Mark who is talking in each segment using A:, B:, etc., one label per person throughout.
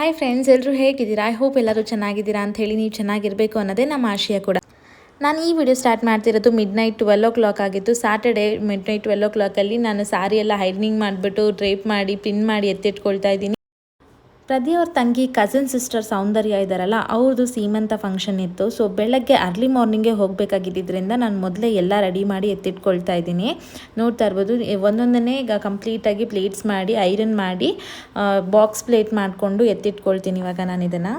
A: Hi friends ಎಲ್ಲರೂ ಹೇಗಿದ್ದೀರಾ? I hope ಎಲ್ಲರೂ ಚೆನ್ನಾಗಿದ್ದೀರಾ ಅಂತ ಹೇಳಿ ನೀವು ಚೆನ್ನಾಗಿರಬೇಕು ಅನ್ನೋದೇ ನಮ್ಮ ಆಶಯ ಕೂಡ. ನಾನು ಈ ವಿಡಿಯೋ ಸ್ಟಾರ್ಟ್ ಮಾಡ್ತಿರೋದು mid night twelve o'clock ಆಗಿತ್ತು. ಸ್ಯಾಟರ್ಡೇ ಮಿಡ್ ನೈಟ್ ಟ್ವೆಲ್ ಓ ಕ್ಲಾಕಲ್ಲಿ ನಾನು ಸಾರಿ ಎಲ್ಲ ಹೈಡ್ನಿಂಗ್ ಮಾಡಿಬಿಟ್ಟು ಡ್ರೇಪ್ ಮಾಡಿ ಪಿನ್ ಮಾಡಿ ಎತ್ತಿಟ್ಕೊಳ್ತಾ ಇದ್ದೀನಿ. ಪ್ರದಿ ಅವ್ರ ತಂಗಿ ಕಸಿನ್ ಸಿಸ್ಟರ್ ಸೌಂದರ್ಯ ಇದ್ದಾರಲ್ಲ ಅವ್ರದ್ದು ಸೀಮಂತ ಫಂಕ್ಷನ್ ಇತ್ತು. ಸೊ ಬೆಳಗ್ಗೆ ಅರ್ಲಿ ಮಾರ್ನಿಂಗೇ ಹೋಗಬೇಕಾಗಿದ್ದರಿಂದ ನಾನು ಮೊದಲೇ ಎಲ್ಲ ರೆಡಿ ಮಾಡಿ ಎತ್ತಿಟ್ಕೊಳ್ತಾ ಇದ್ದೀನಿ. ನೋಡ್ತಾ ಇರ್ಬೋದು ಒಂದೊಂದನ್ನೇ ಈಗ ಕಂಪ್ಲೀಟಾಗಿ ಪ್ಲೇಟ್ಸ್ ಮಾಡಿ ಐರನ್ ಮಾಡಿ ಬಾಕ್ಸ್ ಪ್ಲೇಟ್ ಮಾಡಿಕೊಂಡು ಎತ್ತಿಟ್ಕೊಳ್ತೀನಿ ಇವಾಗ ನಾನು ಇದನ್ನು.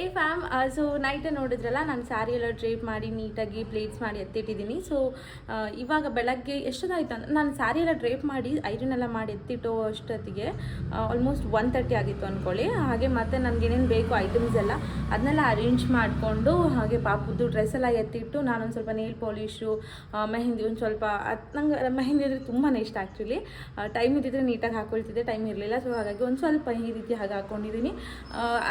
A: ಏ ಫ್ಯಾಮ್ ಸೊ ನೈಟೇ ನೋಡಿದ್ರಲ್ಲ, ನಾನು ಸ್ಯಾರಿ ಎಲ್ಲ ಡ್ರೇಪ್ ಮಾಡಿ, ನೀಟಾಗಿ ಪ್ಲೇಟ್ಸ್ ಮಾಡಿ ಎತ್ತಿಟ್ಟಿದ್ದೀನಿ. ಸೊ ಇವಾಗ ಬೆಳಗ್ಗೆ ಎಷ್ಟೊತ್ತಾಯ್ತು ಅಂದರೆ ನಾನು ಸ್ಯಾರಿ ಎಲ್ಲ ಡ್ರೇಪ್ ಮಾಡಿ ಐರನ್ ಎಲ್ಲ ಮಾಡಿ ಎತ್ತಿಟ್ಟೋ ಅಷ್ಟೊತ್ತಿಗೆ ಆಲ್ಮೋಸ್ಟ್ ಒನ್ ತರ್ಟಿ ಆಗಿತ್ತು ಅಂದ್ಕೊಳ್ಳಿ ಹಾಗೆ ಮತ್ತೆ ನನಗೆ ಏನೇನು ಬೇಕು ಐಟಮ್ಸ್ ಎಲ್ಲ ಅದನ್ನೆಲ್ಲ ಅರೇಂಜ್ ಮಾಡಿಕೊಂಡು, ಹಾಗೆ ಪಾಪದ್ದು ಡ್ರೆಸ್ ಎಲ್ಲ ಎತ್ತಿಟ್ಟು ನಾನೊಂದು ಸ್ವಲ್ಪ ನೇಲ್ ಪಾಲಿಶು ಮೆಹಂದಿ ಒಂದು ಸ್ವಲ್ಪ, ಅದು ನಂಗೆ ಮೆಹಂದಿ ಅಂದರೆ ತುಂಬಾ ಇಷ್ಟ ಆ್ಯಕ್ಚುಲಿ ಟೈಮ್ ಇದ್ದಿದ್ರೆ ನೀಟಾಗಿ ಹಾಕೊಳ್ತಿದ್ದೆ ಟೈಮ್ ಇರಲಿಲ್ಲ. ಸೊ ಹಾಗಾಗಿ ಒಂದು ಸ್ವಲ್ಪ ಈ ರೀತಿ ಹಾಗೆ ಹಾಕ್ಕೊಂಡಿದ್ದೀನಿ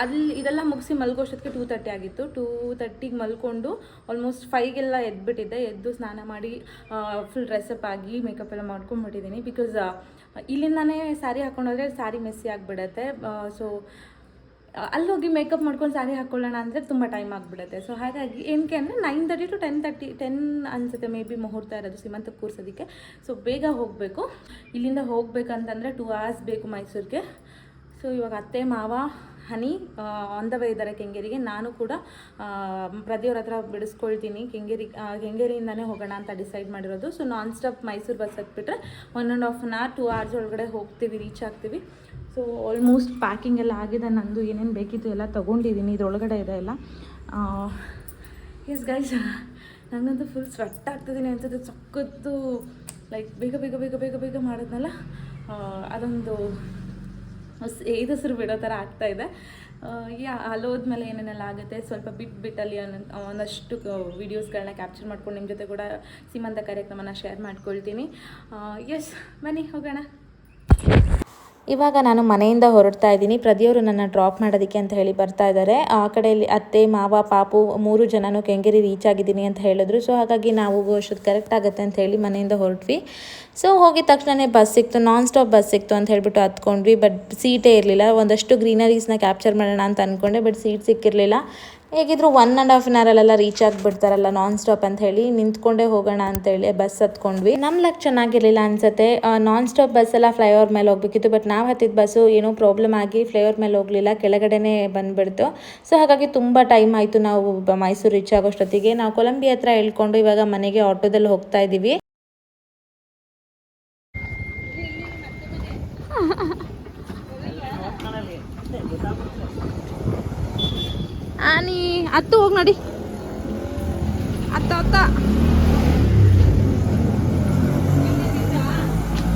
A: ಅಲ್ಲಿ ಇದೆಲ್ಲ ಮುಗಿಸಿ ಮಲ್ಗೋಷ್ಟೊತ್ತಿಗೆ ಟೂ ತರ್ಟಿ ಆಗಿತ್ತು. ಟೂ ತರ್ಟಿಗೆ ಮಲ್ಕೊಂಡು ಆಲ್ಮೋಸ್ಟ್ ಫೈಗೆಲ್ಲ ಎದ್ಬಿಟ್ಟಿದ್ದೆ. ಎದ್ದು ಸ್ನಾನ ಮಾಡಿ ಫುಲ್ ಡ್ರೆಸ್ಅಪ್ ಆಗಿ ಮೇಕಪ್ ಎಲ್ಲ ಮಾಡ್ಕೊಂಡ್ಬಿಟ್ಟಿದ್ದೀನಿ. ಬಿಕಾಸ್ ಇಲ್ಲಿಂದಾನೇ ಸ್ಯಾರಿ ಹಾಕೊಂಡೋದ್ರೆ ಸ್ಯಾರಿ ಮೆಸ್ಸಿ ಆಗಿಬಿಡತ್ತೆ. ಸೊ ಅಲ್ಲಿ ಹೋಗಿ ಮೇಕಪ್ ಮಾಡ್ಕೊಂಡು ಸ್ಯಾರಿ ಹಾಕ್ಕೊಳ್ಳೋಣ ಅಂದರೆ ತುಂಬ ಟೈಮ್ ಆಗಿಬಿಡುತ್ತೆ. ಸೊ ಹಾಗಾಗಿ ಏನಕ್ಕೆ ಅಂದರೆ nine thirty to ten thirty ten ಅನಿಸುತ್ತೆ ಮೇ ಬಿ ಮುಹೂರ್ತ ಇರೋದು ಸೀಮಂತ ಕೂರ್ಸೋದಕ್ಕೆ. ಸೊ ಬೇಗ ಹೋಗಬೇಕು. ಇಲ್ಲಿಂದ ಹೋಗಬೇಕಂತಂದರೆ ಟೂ ಅವರ್ಸ್ ಬೇಕು ಮೈಸೂರಿಗೆ. ಸೊ ಇವಾಗ ಅತ್ತೆ, ಮಾವ ಹನಿ ಆನ್ ದ ಇದ್ದಾರೆ ಕೆಂಗೇರಿಗೆ. ನಾನು ಕೂಡ ಪ್ರತಿಯವ್ರ ಹತ್ರ ಬಿಡಿಸ್ಕೊಳ್ತೀನಿ. ಕೆಂಗೇರಿ ಕೆಂಗೇರಿಯಿಂದನೇ ಹೋಗೋಣ ಅಂತ ಡಿಸೈಡ್ ಮಾಡಿರೋದು. So non stop Mysore bus ಹತ್ಬಿಟ್ರೆ one and half an hour two hours ಒಳಗಡೆ ಹೋಗ್ತೀವಿ ರೀಚ್ ಆಗ್ತೀವಿ. ಸೊ ಆಲ್ಮೋಸ್ಟ್ ಪ್ಯಾಕಿಂಗ್ ಎಲ್ಲ ಆಗಿದೆ. ನಂದು ಏನೇನು ಬೇಕಿತ್ತು ಎಲ್ಲ ತೊಗೊಂಡಿದ್ದೀನಿ ಇದ್ರೊಳಗಡೆ ಇದೆ ಎಲ್ಲ. ಎಸ್ ಗೈಸ್ ನನಗಂತೂ ಫುಲ್ ಸ್ವೆಟ್ ಆಗ್ತಿದ್ದೀನಿ ಅನ್ಸುತ್ತೆ. ಸಕ್ಕತ್ತು ಲೈಕ್ ಬೇಗ ಬೇಗ ಬೇಗ ಬೇಗ ಬೇಗ ಮಾಡಿದ್ನಲ್ಲ? ಆ, ಅದೊಂದು ಹಸಿರು ಬಿಡೋ ಥರ ಆಗ್ತಾ ಇದೆ. ಯಾ, ಅಲ್ಲೋದ್ಮೇಲೆ ಏನೇನೆಲ್ಲ ಆಗುತ್ತೆ? ಸ್ವಲ್ಪ ಬಿಟ್ಟು ಬಿಟ್ಟಲ್ಲಿ ಒಂದಷ್ಟು ವೀಡಿಯೋಸ್ಗಳನ್ನ ಕ್ಯಾಪ್ಚರ್ ಮಾಡ್ಕೊಂಡು ನಿಮ್ಮ ಜೊತೆ ಕೂಡ ಸೀಮಂತ ಕಾರ್ಯಕ್ರಮನ ಶೇರ್ ಮಾಡ್ಕೊಳ್ತೀನಿ. ಎಸ್ ಬನ್ನಿ, ಹೋಗೋಣ. ಇವಾಗ ನಾನು ಮನೆಯಿಂದ ಹೊರಡ್ತಾ ಇದ್ದೀನಿ. ಪ್ರದಿಯವರು ನನ್ನ ಡ್ರಾಪ್ ಮಾಡೋದಕ್ಕೆ ಅಂತ ಹೇಳಿ ಬರ್ತಾ ಇದ್ದಾರೆ. ಆ ಕಡೆಯಲ್ಲಿ ಅತ್ತೆ, ಮಾವ, ಪಾಪು ಮೂರು ಜನನೂ ಕೆಂಗೇರಿ ರೀಚ್ ಆಗಿದ್ದೀನಿ ಅಂತ ಹೇಳಿದ್ರು. ಸೊ ಹಾಗಾಗಿ ನಾವು ಅಷ್ಟೊತ್ತು ಕರೆಕ್ಟ್ ಆಗುತ್ತೆ ಅಂತ ಹೇಳಿ ಮನೆಯಿಂದ ಹೊರಟ್ವಿ. ಸೊ ಹೋಗಿದ ತಕ್ಷಣವೇ ಬಸ್ ಸಿಕ್ತು. ನಾನ್ ಸ್ಟಾಪ್ ಬಸ್ ಸಿಕ್ತು ಅಂತ ಹೇಳ್ಬಿಟ್ಟು ಹತ್ಕೊಂಡ್ವಿ. ಬಟ್ ಸೀಟೇ ಇರಲಿಲ್ಲ. ಒಂದಷ್ಟು ಗ್ರೀನರೀಸ್ನ ಕ್ಯಾಪ್ಚರ್ ಮಾಡೋಣ ಅಂತ ಅಂದ್ಕೊಂಡೆ ಬಟ್ ಸೀಟ್ ಸಿಕ್ಕಿರಲಿಲ್ಲ. ಹೇಗಿದ್ರು ಒನ್ ಆ್ಯಂಡ್ ಹಾಫ್ ಆನ್ ಅವರಲ್ಲೆಲ್ಲ ರೀಚ್ ಆಗಿಬಿಡ್ತಾರಲ್ಲ ನಾನ್ ಸ್ಟಾಪ್ ಅಂತ ಹೇಳಿ, ನಿಂತ್ಕೊಂಡೇ ಹೋಗೋಣ ಅಂತೇಳಿ ಬಸ್ ಹತ್ಕೊಂಡ್ವಿ. ನಮ್ಮ ಲಕ್ ಚೆನ್ನಾಗಿರಲಿಲ್ಲ ಅನ್ಸುತ್ತೆ. ನಾನ್ ಸ್ಟಾಪ್ ಬಸ್ ಎಲ್ಲ ಫ್ಲೈಓವರ್ ಮೇಲೆ ಹೋಗ್ಬೇಕಿತ್ತು ಬಟ್ ನಾವು ಹತ್ತಿದ ಬಸ್ಸು ಏನೋ ಪ್ರಾಬ್ಲಮ್ ಆಗಿ ಫ್ಲೈಓವರ್ ಮೇಲೆ ಹೋಗಲಿಲ್ಲ, ಕೆಳಗಡೆನೇ ಬಂದ್ಬಿಡ್ತು. ಸೊ ಹಾಗಾಗಿ ತುಂಬ ಟೈಮ್ ಆಯಿತು ನಾವು ಮೈಸೂರು ರೀಚ್ ಆಗೋಷ್ಟೊತ್ತಿಗೆ. ನಾವು ಕೊಲಂಬಿ ಹತ್ರ ಹೇಳ್ಕೊಂಡು ಇವಾಗ ಮನೆಗೆ ಆಟೋದಲ್ಲಿ ಹೋಗ್ತಾ ಇದ್ದೀವಿ ಆನಿ ಹತ್ತು ಹೋಗಿ ನೋಡಿ ಅತ್ತ ಅತ್ತ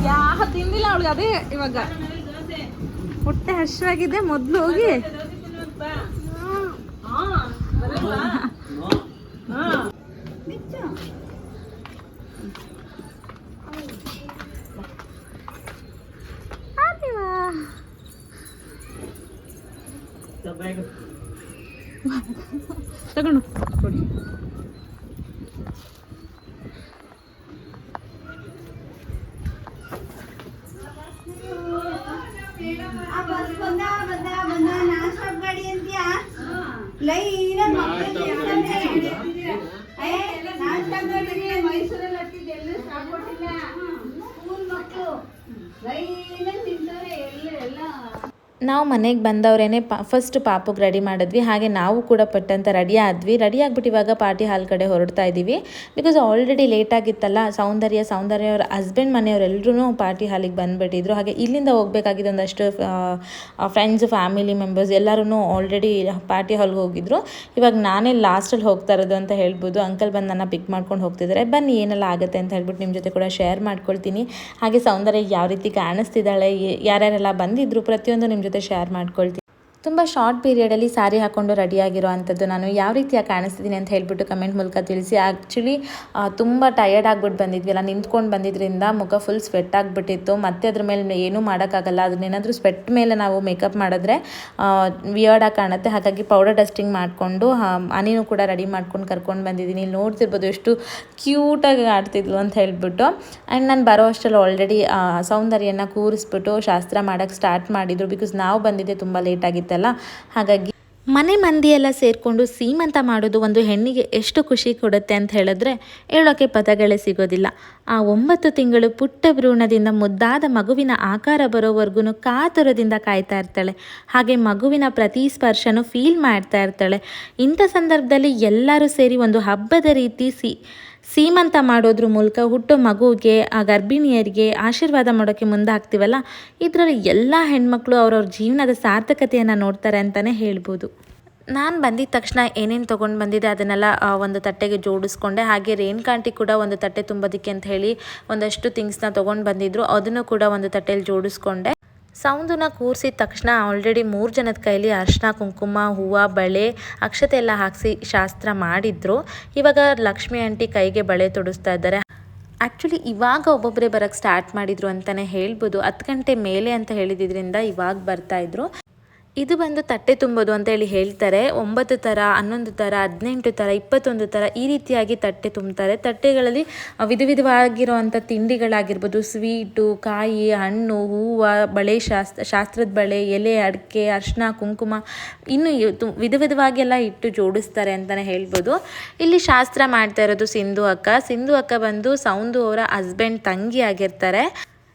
A: ಯಾವ ತಿಂದಿಲ್ಲ ಅವಳಿಗೆ ಅದೇ ಇವಾಗ ಹೊಟ್ಟೆ ಹಸಿವಾಗಿದೆ ಮೊದಲು ಹೋಗಿ ಆದಿವಾ. ತಗೊಂಡು ಕೊಡಿ
B: ಆ ಬಸ್ ಬಂದ ಬಂದ ಬಂದ ನಾನ್ ಸ್ಟಾಪ್ ಗಾಡಿ ಅಂತೀಯಾ ಲೈನ್ ನಾನ್ ಸ್ಟಾಪ್ ಗಾಡಿ ಮೈಸೂರಲ್ಲಿ ಹತ್ತಿದ್ದು ಎಲ್ಲೂ ಸ್ಟಾಪ್ ಕೊಟ್ಟಿಲ್ಲ ಸ್ಕೂಲ್ ಮಕ್ಕಳು ಲೈನ್ ನಿಂತವ್ರೆ ಎಲ್ಲ ಎಲ್ಲ
A: ನಾವು ಮನೆಗೆ ಬಂದವರೇನೆ ಪಾ ಫಸ್ಟ್ ಪಾಪಗೆ ರೆಡಿ ಮಾಡಿದ್ವಿ. ಹಾಗೆ ನಾವು ಕೂಡ ಪಟ್ಟಂತ ರೆಡಿ ಆದ್ವಿ. ರೆಡಿ ಆಗ್ಬಿಟ್ಟು ಇವಾಗ ಪಾರ್ಟಿ ಹಾಲ್ ಕಡೆ ಹೊರಡ್ತಾ ಇದ್ದೀವಿ ಬಿಕಾಸ್ ಆಲ್ರೆಡಿ ಲೇಟ್ ಆಗಿತ್ತಲ್ಲ, ಸೌಂದರ್ಯ ಸೌಂದರ್ಯ ಅವ್ರ ಹಸ್ಬೆಂಡ್ ಮನೆಯವರೆಲ್ಲರೂ ಪಾರ್ಟಿ ಹಾಲಿಗೆ ಬಂದುಬಿಟ್ಟಿದ್ರು. ಹಾಗೆ ಇಲ್ಲಿಂದ ಹೋಗಬೇಕಾಗಿದ್ದು ಒಂದಷ್ಟು ಫ್ರೆಂಡ್ಸ್ ಫ್ಯಾಮಿಲಿ ಮೆಂಬರ್ಸ್ ಎಲ್ಲರೂ ಆಲ್ರೆಡಿ ಪಾರ್ಟಿ ಹಾಲ್ಗೆ ಹೋಗಿದ್ರು. ಇವಾಗ ನಾನೇ ಲಾಸ್ಟಲ್ಲಿ ಹೋಗ್ತಾ ಇರೋದು ಅಂತ ಹೇಳ್ಬೋದು. ಅಂಕಲ್ ಬಂದು ನನ್ನ ಪಿಕ್ ಮಾಡ್ಕೊಂಡು ಹೋಗ್ತಿದ್ದಾರೆ ಬನ್ನಿ ಏನೆಲ್ಲ ಆಗುತ್ತೆ ಅಂತ ಹೇಳ್ಬಿಟ್ಟು ನಿಮ್ಮ ಜೊತೆ ಕೂಡ ಶೇರ್ ಮಾಡ್ಕೊಳ್ತೀನಿ. ಹಾಗೆ ಸೌಂದರ್ಯ ಯಾವ ರೀತಿ ಕಾಣಿಸ್ತಿದ್ದಾಳೆ ಯಾರ್ಯಾರೆಲ್ಲ ಬಂದಿದ್ರು ಪ್ರತಿಯೊಂದು ನಿಮ್ಮ ಜೊತೆ ಶೇರ್ ಮಾಡ್ಕೊಳ್ತೀನಿ.
C: ತುಂಬ ಶಾರ್ಟ್ ಪೀರಿಯಡಲ್ಲಿ ಸ್ಯಾರಿ ಹಾಕ್ಕೊಂಡು ರೆಡಿಯಾಗಿರೋ ಅಂಥದ್ದು ನಾನು ಯಾವ ರೀತಿಯಾಗಿ ಕಾಣಿಸ್ತಿದ್ದೀನಿ ಅಂತ ಹೇಳಿಬಿಟ್ಟು ಕಮೆಂಟ್ ಮೂಲಕ ತಿಳಿಸಿ. ಆ್ಯಕ್ಚುಲಿ ತುಂಬ ಟಯರ್ಡ್ ಆಗಿಬಿಟ್ಟು ಬಂದಿದ್ವಿ ಅಲ್ಲ ನಿಂತ್ಕೊಂಡು ಬಂದಿದ್ದರಿಂದ ಮುಖ ಫುಲ್ ಸ್ವೆಟ್ ಆಗಿಬಿಟ್ಟಿತ್ತು. ಮತ್ತೆ ಅದ್ರ ಮೇಲೆ ಏನೂ ಮಾಡೋಕ್ಕಾಗಲ್ಲ. ಅದನ್ನೇನಾದರೂ ಸ್ವೆಟ್ ಮೇಲೆ ನಾವು ಮೇಕಪ್ ಮಾಡಿದ್ರೆ ವಿಯರ್ಡಾಗಿ ಕಾಣುತ್ತೆ. ಹಾಗಾಗಿ ಪೌಡರ್ ಡಸ್ಟಿಂಗ್ ಮಾಡಿಕೊಂಡು ಅನಿನೂ ಕೂಡ ರೆಡಿ ಮಾಡ್ಕೊಂಡು ಕರ್ಕೊಂಡು ಬಂದಿದ್ದೀನಿ. ಇಲ್ಲಿ ನೋಡ್ತಿರ್ಬೋದು ಎಷ್ಟು ಕ್ಯೂಟಾಗಿ ಆಡ್ತಿದ್ಲು ಅಂತ ಹೇಳಿಬಿಟ್ಟು. ಆ್ಯಂಡ್ ನಾನು ಬರೋ ಅಷ್ಟರಲ್ಲಿ ಆಲ್ರೆಡಿ ಸೌಂದರ್ಯನ ಕೂರಿಸ್ಬಿಟ್ಟು ಶಾಸ್ತ್ರ ಮಾಡೋಕ್ಕೆ ಸ್ಟಾರ್ಟ್ ಮಾಡಿದರು. ಬಿಕಾಸ್ ನಾವು ಬಂದಿದ್ದೆ ತುಂಬ ಲೇಟ್ ಆಗಿತ್ತಲ್ಲ ಹಾಗಾಗಿ ಮನೆ ಮಂದಿ ಎಲ್ಲ ಸೇರಿಕೊಂಡು ಸೀಮಂತ ಮಾಡೋದು ಒಂದು ಹೆಣ್ಣಿಗೆ ಎಷ್ಟು ಖುಷಿ ಕೊಡುತ್ತೆ ಅಂತ ಹೇಳಿದ್ರೆ ಹೇಳೋಕ್ಕೆ ಪದಗಳೇ ಸಿಗೋದಿಲ್ಲ. ಆ ಒಂಬತ್ತು ತಿಂಗಳು ಪುಟ್ಟ ಭ್ರೂಣದಿಂದ ಮುದ್ದಾದ ಮಗುವಿನ ಆಕಾರ ಬರೋವರೆಗೂ ಕಾತುರದಿಂದ ಕಾಯ್ತಾ ಇರ್ತಾಳೆ. ಹಾಗೆ ಮಗುವಿನ ಪ್ರತಿ ಸ್ಪರ್ಶನೂ ಫೀಲ್ ಮಾಡ್ತಾ ಇರ್ತಾಳೆ. ಇಂಥ ಸಂದರ್ಭದಲ್ಲಿ ಎಲ್ಲರೂ ಸೇರಿ ಒಂದು ಹಬ್ಬದ ರೀತಿ ಸಿ ಸೀಮಂತ ಮಾಡೋದ್ರ ಮೂಲಕ ಹುಟ್ಟೋ ಮಗುವಿಗೆ ಆ ಗರ್ಭಿಣಿಯರಿಗೆ ಆಶೀರ್ವಾದ ಮಾಡೋಕ್ಕೆ ಮುಂದೆ ಹಾಕ್ತೀವಲ್ಲ ಇದರಲ್ಲಿ ಎಲ್ಲ ಹೆಣ್ಮಕ್ಳು ಅವ್ರವ್ರ ಜೀವನದ ಸಾರ್ಥಕತೆಯನ್ನು ನೋಡ್ತಾರೆ ಅಂತಲೇ ಹೇಳ್ಬೋದು. ನಾನು ಬಂದಿದ ತಕ್ಷಣ ಏನೇನು ತೊಗೊಂಡು ಬಂದಿದೆ ಅದನ್ನೆಲ್ಲ ಒಂದು ತಟ್ಟೆಗೆ ಜೋಡಿಸ್ಕೊಂಡೆ. ಹಾಗೆ ರೇಣುಕಾಂಟಿ ಕೂಡ ಒಂದು ತಟ್ಟೆ ತುಂಬೋದಕ್ಕೆ ಅಂತ ಹೇಳಿ ಒಂದಷ್ಟು ಥಿಂಗ್ಸ್ನ ತೊಗೊಂಡು ಬಂದಿದ್ರು. ಅದನ್ನು ಕೂಡ ಒಂದು ತಟ್ಟೆಯಲ್ಲಿ ಜೋಡಿಸ್ಕೊಂಡೆ. ಸೌಂದನ್ನ ಕೂರಿಸಿದ ತಕ್ಷಣ ಆಲ್ರೆಡಿ ಮೂರು ಜನದ ಕೈಲಿ ಅರಿಶಿನ, ಕುಂಕುಮ, ಹೂವು, ಬಳೆ, ಅಕ್ಷತೆ ಎಲ್ಲ ಹಾಕಿಸಿ ಶಾಸ್ತ್ರ ಮಾಡಿದ್ರು. ಇವಾಗ ಲಕ್ಷ್ಮಿ ಆಂಟಿ ಕೈಗೆ ಬಳೆ ತೊಡಿಸ್ತಾ ಇದ್ದಾರೆ. ಆ್ಯಕ್ಚುಲಿ ಇವಾಗ ಒಬ್ಬೊಬ್ಬರೇ ಬರೋಕ್ಕೆ ಸ್ಟಾರ್ಟ್ ಮಾಡಿದ್ರು ಅಂತಲೇ ಹೇಳ್ಬೋದು. ಹತ್ತು ಗಂಟೆ ಮೇಲೆ ಅಂತ ಹೇಳಿದ್ರಿಂದ ಇವಾಗ ಬರ್ತಾಯಿದ್ರು ಇದು ಬಂದು ತಟ್ಟೆ ತುಂಬೋದು ಅಂತ ಹೇಳಿ ಹೇಳ್ತಾರೆ. ಒಂಬತ್ತು ಥರ, ಹನ್ನೊಂದು ಥರ, ಹದಿನೆಂಟು ಥರ, ಇಪ್ಪತ್ತೊಂದು ಥರ ಈ ರೀತಿಯಾಗಿ ತಟ್ಟೆ ತುಂಬ್ತಾರೆ. ತಟ್ಟೆಗಳಲ್ಲಿ ವಿಧ ವಿಧವಾಗಿರುವಂಥ ತಿಂಡಿಗಳಾಗಿರ್ಬೋದು, ಸ್ವೀಟು, ಕಾಯಿ, ಹಣ್ಣು, ಹೂವು, ಬಳೆ ಶಾಸ್ತ್ರ, ಶಾಸ್ತ್ರದ ಬಳೆ, ಎಲೆ, ಅಡಿಕೆ ಅರ್ಶಿನ ಕುಂಕುಮ ಇನ್ನು ವಿಧ ವಿಧವಾಗೆಲ್ಲ ಇಟ್ಟು ಜೋಡಿಸ್ತಾರೆ ಅಂತಲೇ ಹೇಳ್ಬೋದು. ಇಲ್ಲಿ ಶಾಸ್ತ್ರ ಮಾಡ್ತಾ ಇರೋದು ಸಿಂಧು ಅಕ್ಕ. ಸಿಂಧು ಅಕ್ಕ ಬಂದು ಸೌಂದು ಅವರ ಹಸ್ಬೆಂಡ್ ತಂಗಿ ಆಗಿರ್ತಾರೆ.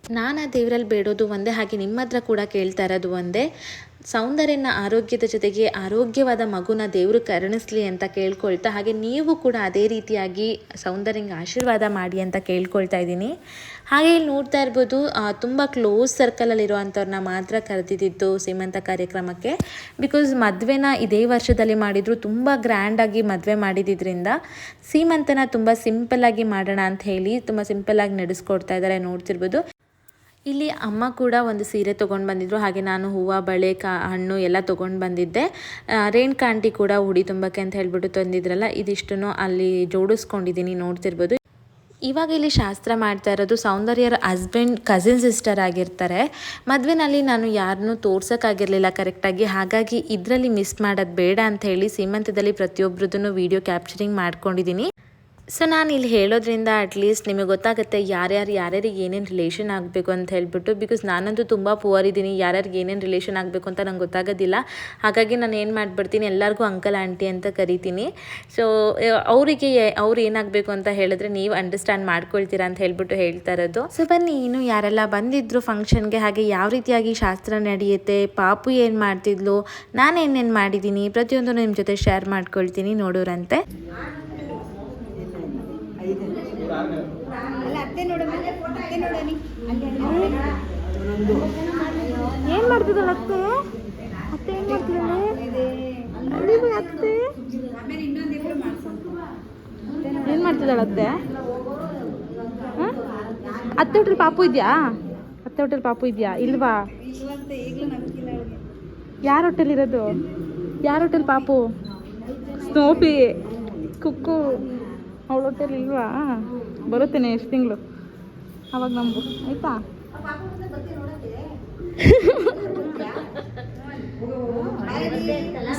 C: ನಾನು ದೇವರಲ್ಲಿ ಬೇಡೋದು ಒಂದೇ ಹಾಗೆ ನಿಮ್ಮ ಹತ್ರ ಕೂಡ ಕೇಳ್ತಾ ಇರೋದು ಒಂದೇ. ಸೌಂದರ್ಯನ ಆರೋಗ್ಯದ ಜೊತೆಗೆ ಆರೋಗ್ಯವಾದ ಮಗುನ ದೇವರು ಕರುಣಿಸ್ಲಿ ಅಂತ ಕೇಳ್ಕೊಳ್ತಾ, ಹಾಗೆ ನೀವು ಕೂಡ ಅದೇ ರೀತಿಯಾಗಿ ಸೌಂದರ್ಯಂಗೆ ಆಶೀರ್ವಾದ ಮಾಡಿ ಅಂತ ಕೇಳ್ಕೊಳ್ತಾ ಇದ್ದೀನಿ. ಹಾಗೆ ಇಲ್ಲಿ ನೋಡ್ತಾ ಇರ್ಬೋದು ತುಂಬ ಕ್ಲೋಸ್ ಸರ್ಕಲಲ್ಲಿರುವಂಥವ್ರನ್ನ ಮಾತ್ರ ಕರೆದಿದ್ದು ಸೀಮಂತ ಕಾರ್ಯಕ್ರಮಕ್ಕೆ. ಬಿಕಾಸ್ ಮದುವೆನ ಇದೇ ವರ್ಷದಲ್ಲಿ ಮಾಡಿದ್ರು, ತುಂಬ ಗ್ರ್ಯಾಂಡಾಗಿ ಮದುವೆ ಮಾಡಿದ್ರಿಂದ ಸೀಮಂತನ ತುಂಬ ಸಿಂಪಲ್ಲಾಗಿ ಮಾಡೋಣ ಅಂತ ಹೇಳಿ ತುಂಬ ಸಿಂಪಲ್ಲಾಗಿ ನಡೆಸ್ಕೊಡ್ತಾ ಇದ್ದಾರೆ ನೋಡ್ತಿರ್ಬೋದು. ಇಲ್ಲಿ ಅಮ್ಮ ಕೂಡ ಒಂದು ಸೀರೆ ತೊಗೊಂಡು ಬಂದಿದ್ರು. ಹಾಗೆ ನಾನು ಹೂವು, ಬಳೆ, ಕಾ, ಹಣ್ಣು ಎಲ್ಲ ತೊಗೊಂಡು ಬಂದಿದ್ದೆ. ರೇಣುಕಾ ಆಂಟಿ ಕೂಡ ಉಡಿ ತುಂಬಕ್ಕೆ ಅಂತ ಹೇಳ್ಬಿಟ್ಟು ತಂದಿದ್ರಲ್ಲ, ಇದಿಷ್ಟನ್ನು ಅಲ್ಲಿ ಜೋಡಿಸ್ಕೊಂಡಿದ್ದೀನಿ, ನೋಡ್ತಿರ್ಬೋದು. ಇವಾಗ ಇಲ್ಲಿ ಶಾಸ್ತ್ರ ಮಾಡ್ತಾ ಇರೋದು, ಸೌಂದರ್ಯರ ಹಸ್ಬೆಂಡ್ ಕಸಿನ್ ಸಿಸ್ಟರ್ ಆಗಿರ್ತಾರೆ. ಮದುವೆನಲ್ಲಿ ನಾನು ಯಾರನ್ನೂ ತೋರ್ಸೋಕ್ಕಾಗಿರಲಿಲ್ಲ ಕರೆಕ್ಟಾಗಿ. ಹಾಗಾಗಿ ಇದರಲ್ಲಿ ಮಿಸ್ ಮಾಡೋದು ಬೇಡ ಅಂತ ಹೇಳಿ ಸೀಮಂತದಲ್ಲಿ ಪ್ರತಿಯೊಬ್ಬರದ್ದು ವೀಡಿಯೋ ಕ್ಯಾಪ್ಚರಿಂಗ್ ಮಾಡ್ಕೊಂಡಿದ್ದೀನಿ. ಸೊ ನಾನು ಇಲ್ಲಿ ಹೇಳೋದ್ರಿಂದ ಅಟ್ಲೀಸ್ಟ್ ನಿಮಗೆ ಗೊತ್ತಾಗುತ್ತೆ ಯಾರ್ಯಾರು ಯಾರ್ಯಾರಿಗೆ ಏನೇನು ರಿಲೇಷನ್ ಆಗಬೇಕು ಅಂತ ಹೇಳ್ಬಿಟ್ಟು ಬಿಕಾಸ್ ನಾನಂತೂ ತುಂಬ ಪುವರ್ ಇದ್ದೀನಿ. ಯಾರ್ಯಾರಿಗೆ ಏನೇನು ರಿಲೇಷನ್ ಆಗಬೇಕು ಅಂತ ನಂಗೆ ಗೊತ್ತಾಗೋದಿಲ್ಲ. ಹಾಗಾಗಿ ನಾನು ಏನು ಮಾಡಿಬಿಡ್ತೀನಿ, ಎಲ್ಲರಿಗೂ ಅಂಕಲ್ ಆಂಟಿ ಅಂತ ಕರಿತೀನಿ. ಸೊ ಅವರಿಗೆ ಅವ್ರು ಏನಾಗಬೇಕು ಅಂತ ಹೇಳಿದ್ರೆ ನೀವು ಅಂಡರ್ಸ್ಟ್ಯಾಂಡ್ ಮಾಡ್ಕೊಳ್ತೀರಾ ಅಂತ ಹೇಳ್ಬಿಟ್ಟು ಹೇಳ್ತಾ ಇರೋದು. ಸೊ ಬನ್ನಿ, ಇನ್ನು ಯಾರೆಲ್ಲ ಬಂದಿದ್ರು ಫಂಕ್ಷನ್ಗೆ ಹಾಗೆ ಯಾವ ರೀತಿಯಾಗಿ ಶಾಸ್ತ್ರ ನಡೆಯುತ್ತೆ, ಪಾಪು ಏನು ಮಾಡ್ತಿದ್ಲು, ನಾನು ಏನೇನು ಮಾಡಿದ್ದೀನಿ, ಪ್ರತಿಯೊಂದನ್ನು ನಿಮ್ಮ ಜೊತೆ ಶೇರ್ ಮಾಡ್ಕೊಳ್ತೀನಿ ನೋಡೋರಂತೆ.
A: ಏನು ಮಾಡ್ತಿದ್ದಾಳೆ ಅತ್ತೆ? ಅತ್ತೆ ಏನು ಮಾಡ್ತಿದ್ದಾಳೆ ಅತ್ತೆ? ಏನ್ ಮಾಡ್ತಿದ್ದಾಳೆ ಅತ್ತೆ? ಅತ್ತೆ ಹೊಟ್ಟೆಲಿ ಪಾಪು ಇದೆಯಾ? ಅತ್ತೆ ಹೋಟೆಲ್ ಪಾಪು ಇದೆಯಾ? ಇಲ್ವಾ? ಯಾರ ಹೊಟ್ಟೆಲಿರೋದು ಯಾರ ಹೋಟೆಲ್ ಪಾಪು? ಸ್ನೋಪಿ ಕುಕ್ಕು. ಅವಳ ಇಲ್ವಾ? ಬರುತ್ತೇನೆ ಎಷ್ಟು ತಿಂಗಳು? ಅವಾಗ ನಂಬು. ಆಯ್ತಾ?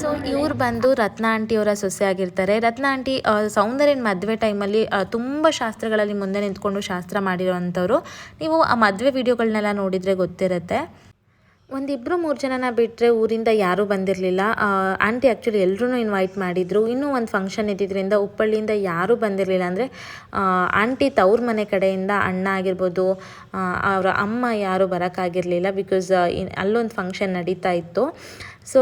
C: ಸೊ ಇವ್ರು ಬಂದು ರತ್ನ ಆಂಟಿಯವರ ಸೊಸೆ ಆಗಿರ್ತಾರೆ. ರತ್ನ ಆಂಟಿ ಸೌಂದರ್ಯನ ಮದುವೆ ಟೈಮಲ್ಲಿ ತುಂಬ ಶಾಸ್ತ್ರಗಳಲ್ಲಿ ಮುಂದೆ ನಿಂತ್ಕೊಂಡು ಶಾಸ್ತ್ರ ಮಾಡಿರೋವಂಥವ್ರು. ನೀವು ಆ ಮದುವೆ ವಿಡಿಯೋಗಳನ್ನೆಲ್ಲ ನೋಡಿದರೆ ಗೊತ್ತಿರುತ್ತೆ. ಒಂದಿಬ್ಬರು ಮೂರು ಜನನ ಬಿಟ್ಟರೆ ಊರಿಂದ ಯಾರೂ ಬಂದಿರಲಿಲ್ಲ. ಆಂಟಿ ಆ್ಯಕ್ಚುಲಿ ಎಲ್ಲರೂ ಇನ್ವೈಟ್ ಮಾಡಿದರು. ಇನ್ನೂ ಒಂದು ಫಂಕ್ಷನ್ ಇದ್ದಿದ್ದರಿಂದ ಉಪ್ಪಳ್ಳಿಯಿಂದ ಯಾರೂ ಬಂದಿರಲಿಲ್ಲ. ಅಂದರೆ ಆಂಟಿ ತವ್ರ ಮನೆ ಕಡೆಯಿಂದ ಅಣ್ಣ ಆಗಿರ್ಬೋದು ಅವರ ಅಮ್ಮ ಯಾರೂ ಬರೋಕ್ಕಾಗಿರಲಿಲ್ಲ ಬಿಕಾಸ್ ಅಲ್ಲೊಂದು ಫಂಕ್ಷನ್ ನಡೀತಾ ಇತ್ತು. ಸೊ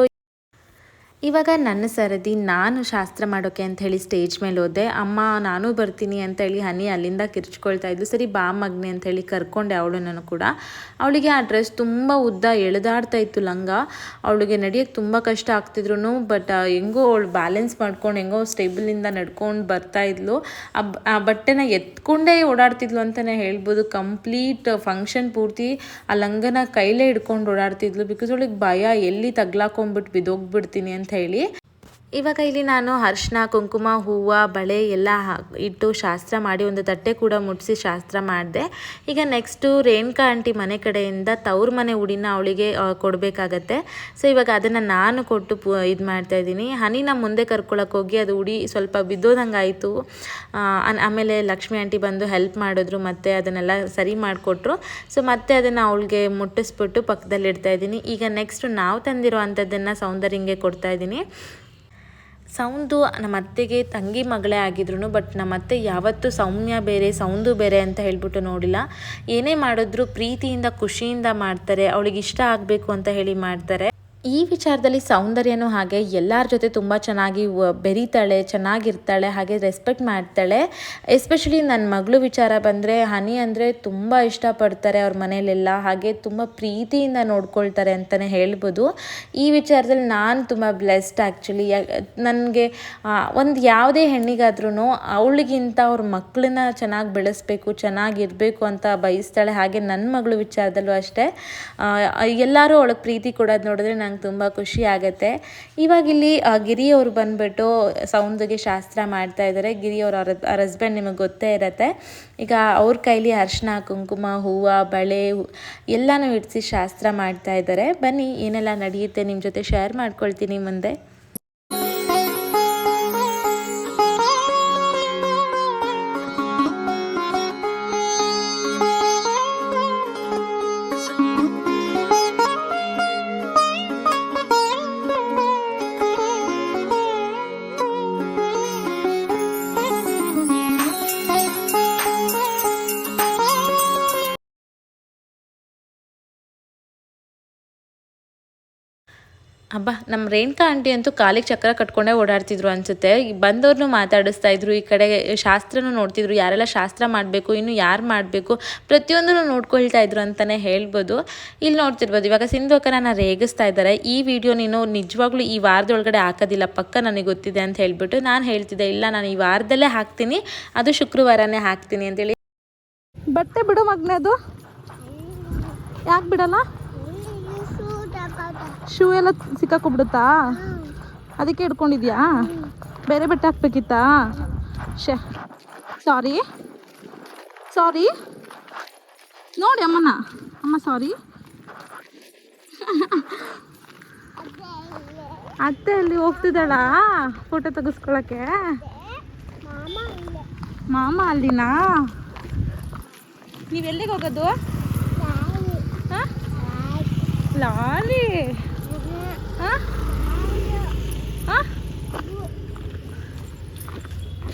C: ಇವಾಗ ನನ್ನ ಸರದಿ ನಾನು ಶಾಸ್ತ್ರ ಮಾಡೋಕ್ಕೆ ಅಂತ ಹೇಳಿ ಸ್ಟೇಜ್ ಮೇಲೆ ಹೋದೆ. ಅಮ್ಮ, ನಾನು ಬರ್ತೀನಿ ಅಂತ ಹೇಳಿ ಹನಿ ಅಲ್ಲಿಂದ ಕಿರ್ಚ್ಕೊಳ್ತಾ ಇದ್ಲು. ಸರಿ, ಬಾ ಮಗ್ನೆ ಅಂತ ಹೇಳಿ ಕರ್ಕೊಂಡೆ ನಾನು ಕೂಡ. ಅವಳಿಗೆ ಆ ಡ್ರೆಸ್ ತುಂಬ ಉದ್ದ ಎಳೆದಾಡ್ತಾ ಇತ್ತು ಲಂಗ. ಅವಳಿಗೆ ನಡೆಯೋಕ್ಕೆ ತುಂಬ ಕಷ್ಟ ಆಗ್ತಿದ್ರು ಬಟ್ ಹೆಂಗೋ ಅವಳು ಬ್ಯಾಲೆನ್ಸ್ ಮಾಡ್ಕೊಂಡು ಹೆಂಗೋ ಸ್ಟೇಬಲಿಂದ ನಡ್ಕೊಂಡು ಬರ್ತಾ ಇದ್ಲು. ಆ ಬಟ್ಟೆನ ಎತ್ಕೊಂಡೇ ಓಡಾಡ್ತಿದ್ಲು ಅಂತಲೇ ಹೇಳ್ಬೋದು. ಕಂಪ್ಲೀಟ್ ಫಂಕ್ಷನ್ ಪೂರ್ತಿ ಆ ಲಂಗನ ಕೈಲೇ ಹಿಡ್ಕೊಂಡು ಓಡಾಡ್ತಿದ್ಲು. ಬಿಕಾಸ್ ಅವಳಿಗೆ ಭಯ, ಎಲ್ಲಿ ತಗ್ಲಾಕೊಂಡ್ಬಿಟ್ಟು ಬಿದ್ದೋಗ್ಬಿಡ್ತೀನಿ ಅಂತ ಹೇಳಿ ಇವಾಗ ಇಲ್ಲಿ ನಾನು ಅರ್ಶಿನ ಕುಂಕುಮ, ಹೂವು, ಬಳೆ ಎಲ್ಲ ಇಟ್ಟು ಶಾಸ್ತ್ರ ಮಾಡಿ ಒಂದು ತಟ್ಟೆ ಕೂಡ ಮುಟ್ಟಿಸಿ ಶಾಸ್ತ್ರ ಮಾಡಿದೆ. ಈಗ ನೆಕ್ಸ್ಟು ರೇಣುಕಾ ಆಂಟಿ ಮನೆ ಕಡೆಯಿಂದ ತವ್ರ ಮನೆ ಉಡಿನ ಅವಳಿಗೆ ಕೊಡಬೇಕಾಗತ್ತೆ. ಸೊ ಇವಾಗ ಅದನ್ನು ನಾನು ಕೊಟ್ಟು ಪು, ಇದು ಮಾಡ್ತಾ ಇದ್ದೀನಿ. ಹನಿನ ಮುಂದೆ ಕರ್ಕೊಳಕ್ಕೆ ಹೋಗಿ ಅದು ಉಡಿ ಸ್ವಲ್ಪ ಬಿದ್ದೋದಂಗೆ ಆಯಿತು. ಆಮೇಲೆ ಲಕ್ಷ್ಮಿ ಆಂಟಿ ಬಂದು ಹೆಲ್ಪ್ ಮಾಡಿದ್ರು ಮತ್ತು ಅದನ್ನೆಲ್ಲ ಸರಿ ಮಾಡಿಕೊಟ್ರು. ಸೊ ಮತ್ತೆ ಅದನ್ನು ಅವಳಿಗೆ ಮುಟ್ಟಿಸ್ಬಿಟ್ಟು ಪಕ್ಕದಲ್ಲಿ ಇಡ್ತಾ ಇದ್ದೀನಿ. ಈಗ ನೆಕ್ಸ್ಟು ನಾವು ತಂದಿರೋ ಅಂಥದ್ದನ್ನು ಸೌಂದರ್ಯಂಗೆ ಕೊಡ್ತಾ ಇದ್ದೀನಿ. ಸೌಂದು ನಮ್ಮ ಅತ್ತೆಗೆ ತಂಗಿ ಮಗಳೇ ಆಗಿದ್ರು ಬಟ್ ನಮ್ಮ ಅತ್ತೆ ಯಾವತ್ತೂ ಸೌಮ್ಯ ಬೇರೆ, ಸೌಂದು ಬೇರೆ ಅಂತ ಹೇಳಿಬಿಟ್ಟು ನೋಡಿಲ್ಲ. ಏನೇ ಮಾಡಿದ್ರು ಪ್ರೀತಿಯಿಂದ, ಖುಷಿಯಿಂದ ಮಾಡ್ತಾರೆ, ಅವಳಿಗೆ ಇಷ್ಟ ಆಗಬೇಕು ಅಂತ ಹೇಳಿ ಮಾಡ್ತಾರೆ. ಈ ವಿಚಾರದಲ್ಲಿ ಸೌಂದರ್ಯನೂ ಹಾಗೆ ಎಲ್ಲರ ಜೊತೆ ತುಂಬ ಚೆನ್ನಾಗಿ ಬೆರಿತಾಳೆ, ಚೆನ್ನಾಗಿರ್ತಾಳೆ, ಹಾಗೆ ರೆಸ್ಪೆಕ್ಟ್ ಮಾಡ್ತಾಳೆ. ಎಸ್ಪೆಷಲಿ ನನ್ನ ಮಗಳು ವಿಚಾರ ಬಂದರೆ, ಹನಿ ಅಂದರೆ ತುಂಬ ಇಷ್ಟಪಡ್ತಾರೆ ಅವ್ರ ಮನೆಯಲ್ಲೆಲ್ಲ, ಹಾಗೆ ತುಂಬ ಪ್ರೀತಿಯಿಂದ ನೋಡ್ಕೊಳ್ತಾರೆ ಅಂತಲೇ ಹೇಳ್ಬೋದು. ಈ ವಿಚಾರದಲ್ಲಿ ನಾನು ತುಂಬ ಬ್ಲೆಸ್ಡ್ ಆ್ಯಕ್ಚುಲಿ ನನಗೆ ಒಂದು ಯಾವುದೇ ಹೆಣ್ಣಿಗಾದ್ರೂ ಅವಳಿಗಿಂತ ಅವ್ರ ಮಕ್ಕಳನ್ನ ಚೆನ್ನಾಗಿ ಬೆಳೆಸಬೇಕು, ಚೆನ್ನಾಗಿರಬೇಕು ಅಂತ ಬಯಸ್ತಾಳೆ. ಹಾಗೆ ನನ್ನ ಮಗಳು ವಿಚಾರದಲ್ಲೂ ಅಷ್ಟೇ. ಎಲ್ಲರೂ ಅವಳಿಗೆ ಪ್ರೀತಿ ಕೊಡೋದು ನೋಡಿದ್ರೆ ನಂಗೆ ತುಂಬ ಖುಷಿ ಆಗುತ್ತೆ. ಇವಾಗ ಇಲ್ಲಿ ಗಿರಿಯವರು ಬಂದ್ಬಿಟ್ಟು ಸೌಂದಿಗೆ ಶಾಸ್ತ್ರ ಮಾಡ್ತಾ ಇದ್ದಾರೆ. ಗಿರಿ ಅವ್ರ ಹಸ್ಬೆಂಡ್ ನಿಮಗೆ ಗೊತ್ತೇ ಇರತ್ತೆ. ಈಗ ಅವ್ರ ಕೈಲಿ ಅರ್ಶಿನ ಕುಂಕುಮ, ಹೂವು, ಬಳೆ ಎಲ್ಲನೂ ಇಡಿಸಿ ಶಾಸ್ತ್ರ ಮಾಡ್ತಾ ಇದ್ದಾರೆ. ಬನ್ನಿ, ಏನೆಲ್ಲ ನಡೆಯುತ್ತೆ ನಿಮ್ಮ ಜೊತೆ ಶೇರ್ ಮಾಡ್ಕೊಳ್ತೀನಿ ಮುಂದೆ. ಅಬ್ಬಾ ನಮ್ಮ ರೇಣುಕಾ ಆಂಟಿ ಅಂತೂ ಕಾಲಿಗೆ ಚಕ್ರ ಕಟ್ಕೊಂಡೇ ಓಡಾಡ್ತಿದ್ರು ಅನ್ಸುತ್ತೆ. ಬಂದವ್ರನ್ನೂ ಮಾತಾಡಿಸ್ತಾ ಇದ್ರು, ಈ ಕಡೆ ಶಾಸ್ತ್ರನೂ ನೋಡ್ತಿದ್ರು, ಯಾರೆಲ್ಲ ಶಾಸ್ತ್ರ ಮಾಡಬೇಕು, ಇನ್ನು ಯಾರು ಮಾಡಬೇಕು, ಪ್ರತಿಯೊಂದನ್ನು ನೋಡ್ಕೊಳ್ತಾ ಇದ್ರು ಅಂತಲೇ ಹೇಳ್ಬೋದು. ಇಲ್ಲಿ ನೋಡ್ತಿರ್ಬೋದು, ಇವಾಗ ಸಿಂಧು ಅಕ್ಕನ ರೇಗಿಸ್ತಾ ಇದ್ದಾರೆ. ಈ ವಿಡಿಯೋ ನೀನು ನಿಜವಾಗ್ಲೂ ಈ ವಾರದೊಳಗಡೆ ಹಾಕೋದಿಲ್ಲ, ಪಕ್ಕ ನನಗೆ ಗೊತ್ತಿದೆ ಅಂತ ಹೇಳಿಬಿಟ್ಟು ನಾನು ಹೇಳ್ತಿದ್ದೆ, ಇಲ್ಲ ನಾನು ಈ ವಾರದಲ್ಲೇ ಹಾಕ್ತೀನಿ, ಅದು ಶುಕ್ರವಾರನೇ ಹಾಕ್ತೀನಿ ಅಂತೇಳಿ.
A: ಬಟ್ಟೆ ಬಿಡು ಮಗ್ನೇದು ಯಾಕೆ ಬಿಡಲ್ಲ? ಶೂ ಎಲ್ಲ ಸಿಕ್ಕಾಕೊಬಿಡುತ್ತಾ? ಅದಕ್ಕೆ ಹಿಡ್ಕೊಂಡಿದ್ಯಾ? ಬೇರೆ ಬೆಟ್ಟ ಹಾಕ್ಬೇಕಿತ್ತಾ? ಶ ಸಾರಿ ಸಾರಿ ನೋಡಿ ಅಮ್ಮನ. ಅಮ್ಮ ಸಾರಿ ಅತ್ತೆ ಅಲ್ಲಿ ಹೋಗ್ತಿದ್ದಾಳಾ? ಫೋಟೋ ತೆಗೆಸ್ಕೊಳಕ್ಕೆ? ಮಾಮ ಅಲ್ಲಿನಾ? ನೀವೆಲ್ಲಿಗೆ ಹೋಗೋದು? ಹಾ? ಲಾಲಿ?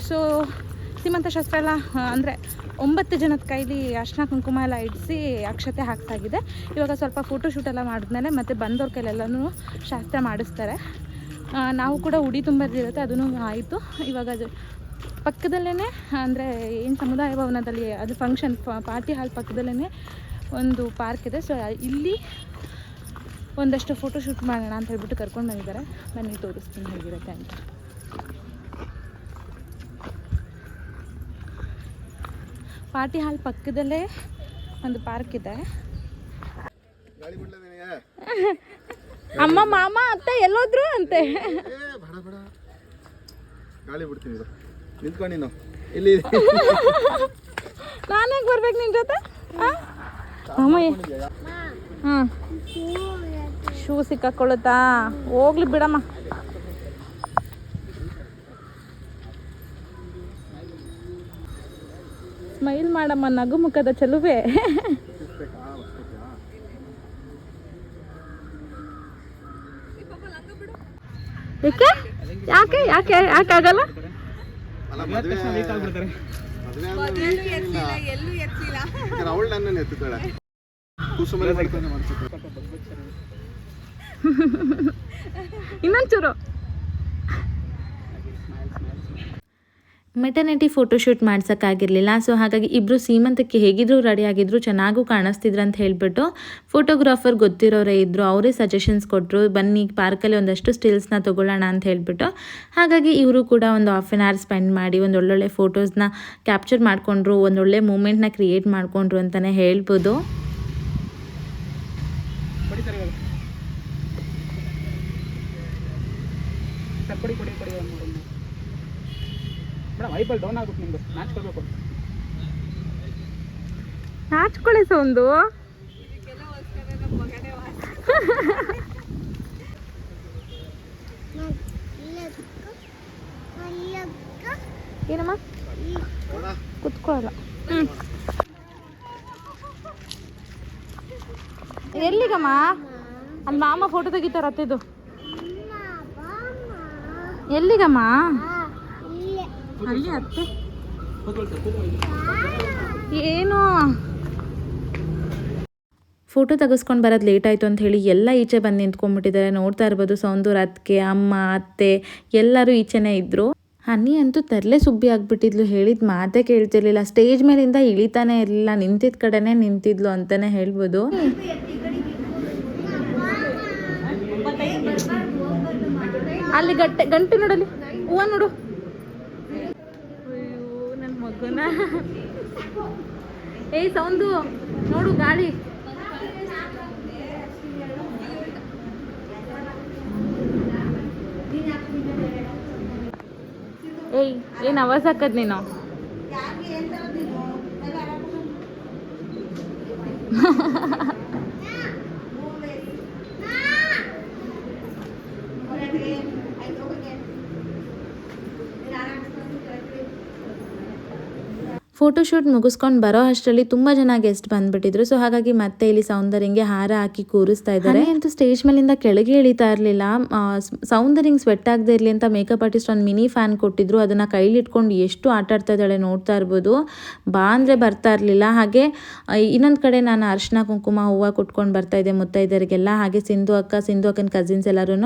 A: ಸೊ ಸೀಮಂತ ಶಾಸ್ತ್ರ ಎಲ್ಲ ಅಂದರೆ ಒಂಬತ್ತು ಜನದ ಕೈಲಿ ಅರ್ಶನ ಕುಂಕುಮ ಎಲ್ಲ ಇಡಿಸಿ ಅಕ್ಷತೆ ಹಾಕ್ತಾಗಿದೆ ಇವಾಗ ಸ್ವಲ್ಪ ಫೋಟೋಶೂಟ್ ಎಲ್ಲ ಮಾಡಿದ್ಮೇಲೆ ಮತ್ತು ಬಂದವ್ರ ಕೈಲೆಲ್ಲನೂ ಶಾಸ್ತ್ರ ಮಾಡಿಸ್ತಾರೆ. ನಾವು ಕೂಡ ಉಡಿ ತುಂಬದಿರುತ್ತೆ ಅದೂ ಆಯಿತು. ಇವಾಗ ಅದು ಪಕ್ಕದಲ್ಲೇ ಅಂದರೆ ಏನು ಸಮುದಾಯ ಭವನದಲ್ಲಿ, ಅದು ಫಂಕ್ಷನ್ ಪಾರ್ಟಿ ಹಾಲ್ ಪಕ್ಕದಲ್ಲೇ ಒಂದು ಪಾರ್ಕ್ ಇದೆ. ಸೊ ಇಲ್ಲಿ ಒಂದಷ್ಟು ಫೋಟೋ ಶೂಟ್ ಮಾಡೋಣ ಅಂತ ಹೇಳ್ಬಿಟ್ಟು ಕರ್ಕೊಂಡು ಬಂದಿದ್ದಾರೆ. ನನಗೆ ತೋರಿಸ್ತೀನಿ ಹೇಗಿರುತ್ತೆ ಅಂತ. ಪಾರ್ಟಿ ಹಾಲ್ ಪಕ್ಕದಲ್ಲೇ ಒಂದು ಪಾರ್ಕ್ ಇದೆ.
D: ಗಾಳಿ ಬಿಡ್ಲ ನಿನಗೆ?
A: ಅಮ್ಮ ಮಾಮ ಅತ್ತ ಎಲ್ಲೋದ್ರು ಅಂತೆ.
D: ಏ ಬೇಡ ಬೇಡ. ಗಾಳಿ ಬಿಡ್ತೀನಿ ಇದು ನಿಂತ್ಕೊಂಡು ನೀನು. ಇಲ್ಲಿ
A: ನಾನು ಹೇಗೆ ಬರ್ಬೇಕು ನಿನ್ನ ಜೊತೆ? ಅಮ್ಮ ಹಾಂ. ಶೂ ಸಿಕ್ಕಾಕೊಳ್ಳುತ್ತಾ? ಹೋಗ್ಲಿ ಬಿಡಮ್ಮ. ಸ್ಮೈಲ್ ಮಾಡಮ್ಮ ನಗು ಮುಖದ ಚಲುವೆ. ಯಾಕೆ? ಯಾಕೆ? ಯಾಕೆ? ಆಗಲ್ಲ?
D: ಎಲ್ಲೂ ಎತ್ತಿಲ್ಲ ಅವಳು ಕೂಸು ಎತ್ತುತ್ತಾಳೆ ಕುಸುಮನೆ ಮಾಡ್ತಾನೆ ಇನ್ನೊಂದು
A: ಇನ್ನೊಂಚೂರು
C: ಮೆಟರ್ನಿಟಿ ಫೋಟೋಶೂಟ್ ಮಾಡ್ಸೋಕ್ಕಾಗಿರಲಿಲ್ಲ, ಸೊ ಹಾಗಾಗಿ ಇಬ್ಬರು ಸೀಮಂತಕ್ಕೆ ಹೇಗಿದ್ರು ರೆಡಿ ಆಗಿದ್ರು ಚೆನ್ನಾಗೂ ಕಾಣಿಸ್ತಿದ್ರು ಅಂತ ಹೇಳಿಬಿಟ್ಟು ಫೋಟೋಗ್ರಾಫರ್ ಗೊತ್ತಿರೋರೇ ಇದ್ದರು ಅವರೇ ಸಜೆಷನ್ಸ್ ಕೊಟ್ಟರು ಬನ್ನಿ ಪಾರ್ಕಲ್ಲಿ ಒಂದಷ್ಟು ಸ್ಟಿಲ್ಸ್ನ ತೊಗೊಳ್ಳೋಣ ಅಂತ ಹೇಳಿಬಿಟ್ಟು. ಹಾಗಾಗಿ ಇವರು ಕೂಡ ಒಂದು ಹಾಫ್ ಆನ್ ಅವರ್ ಸ್ಪೆಂಡ್ ಮಾಡಿ ಒಂದು ಒಳ್ಳೊಳ್ಳೆ ಫೋಟೋಸ್ನ ಕ್ಯಾಪ್ಚರ್ ಮಾಡಿಕೊಂಡ್ರು ಒಂದೊಳ್ಳೆ ಮೂಮೆಂಟ್ನ ಕ್ರಿಯೇಟ್ ಮಾಡಿಕೊಂಡ್ರು ಅಂತಲೇ ಹೇಳ್ಬೋದು.
E: ಸರ್ ಕೊಡಿ ಕೊಡಿ ಕೊಡಿ ಒಂದು ಮೇಡಮ್ ಐಬಲ್ ಡೌನ್ ಆಗುತ್ತೆ ನಿಮ್ದು. ಮ್ಯಾಚ್
A: ನಾಚ್ಕೊಳ್ಳಿ ಸರ್ ಒಂದು ಏನಮ್ಮ? ಕುತ್ಕೊಳ್ಳಲ್ಲ. ಹ್ಞೂ ಎಲ್ಲಿಗಮ್ಮ? ಅಲ್ಲಿ ಮಾಮ ಫೋಟೋ ತೆಗಿತಾರ ಅತ್ತೆದು ಎಲ್ಲಿಗಮ್ಮ? ಅಲ್ಲಿ ಅತ್ತೆ. ಏನು?
C: ಫೋಟೋ ತೆಗೆಸ್ಕೊಂಡು ಬರೋದು ಲೇಟ್ ಆಯಿತು ಅಂತ ಹೇಳಿ ಎಲ್ಲ ಈಚೆ ಬಂದು ನಿಂತ್ಕೊಂಡ್ಬಿಟ್ಟಿದ್ದಾರೆ. ನೋಡ್ತಾ ಇರ್ಬೋದು ಸೌಂದೂರ್ ಅತ್ತಿಗೆ ಅಮ್ಮ ಅತ್ತೆ ಎಲ್ಲರೂ ಈಚೆನೇ ಇದ್ದರು ಹನಿ ಅಂತೂ ತರಲೆ ಸುಬ್ಬಿ ಆಗಿಬಿಟ್ಟಿದ್ಲು. ಹೇಳಿದ ಮಾತೇ ಕೇಳ್ತಿರ್ಲಿಲ್ಲ. ಸ್ಟೇಜ್ ಮೇಲಿಂದ ಇಳಿತಾನೆ ಇರಲಿಲ್ಲ. ನಿಂತಿದ್ದ ಕಡೆನೇ ನಿಂತಿದ್ಲು ಅಂತಲೇ ಹೇಳ್ಬೋದು.
A: ಅಲ್ಲಿ ಗಟ್ಟೆ ಗಂಟೆ ನೋಡಲಿ ಹೂವ ನೋಡು. ಅಯ್ಯೋ ನನ್ನ ಮಗನ. ಏಯ್ ಸೌಂದು ನೋಡು ಗಾಳಿ. ಏಯ್ ಏನು ಅವಾಜ್ ಹಾಕದ್ ನೀನು?
C: ಫೋಟೋಶೂಟ್ ಮುಗಿಸ್ಕೊಂಡು ಬರೋ ಅಷ್ಟರಲ್ಲಿ ತುಂಬ ಜನ ಗೆಸ್ಟ್ ಬಂದ್ಬಿಟ್ಟಿದ್ರು. ಸೊ ಹಾಗಾಗಿ ಮತ್ತೆ ಇಲ್ಲಿ ಸೌಂದರ್ಯಂಗೆ ಹಾರ ಹಾಕಿ ಕೂರಿಸ್ತಾ ಇದ್ದಾರೆ. ಅಂತೂ ಸ್ಟೇಜ್ ಮೇಲಿಂದ ಕೆಳಗೆ ಇಳಿತಾ ಇರಲಿಲ್ಲ. ಸೌಂದರ್ಯಂಗ್ ಸ್ವೆಟ್ ಆಗದೆ ಇರಲಿ ಅಂತ ಮೇಕಪ್ ಆರ್ಟಿಸ್ಟ್ ಒಂದು ಮಿನಿ ಫ್ಯಾನ್ ಕೊಟ್ಟಿದ್ರು. ಅದನ್ನು ಕೈಲಿ ಇಟ್ಕೊಂಡು ಎಷ್ಟು ಆಟ ಆಡ್ತಾ ಇದ್ದಾಳೆ ನೋಡ್ತಾ ಇರ್ಬೋದು. ಬಾ ಅಂದರೆ ಬರ್ತಾ ಇರಲಿಲ್ಲ. ಹಾಗೆ ಇನ್ನೊಂದು ಕಡೆ ನಾನು ಅರ್ಶಿನ ಕುಂಕುಮ ಹೂವು ಕೊಟ್ಕೊಂಡು ಬರ್ತಾ ಇದ್ದೆ ಮುತ್ತೈದರಿಗೆಲ್ಲ ಹಾಗೆ ಸಿಂಧು ಅಕ್ಕ, ಸಿಂಧು ಅಕ್ಕನ ಕಸಿನ್ಸ್ ಎಲ್ಲರೂ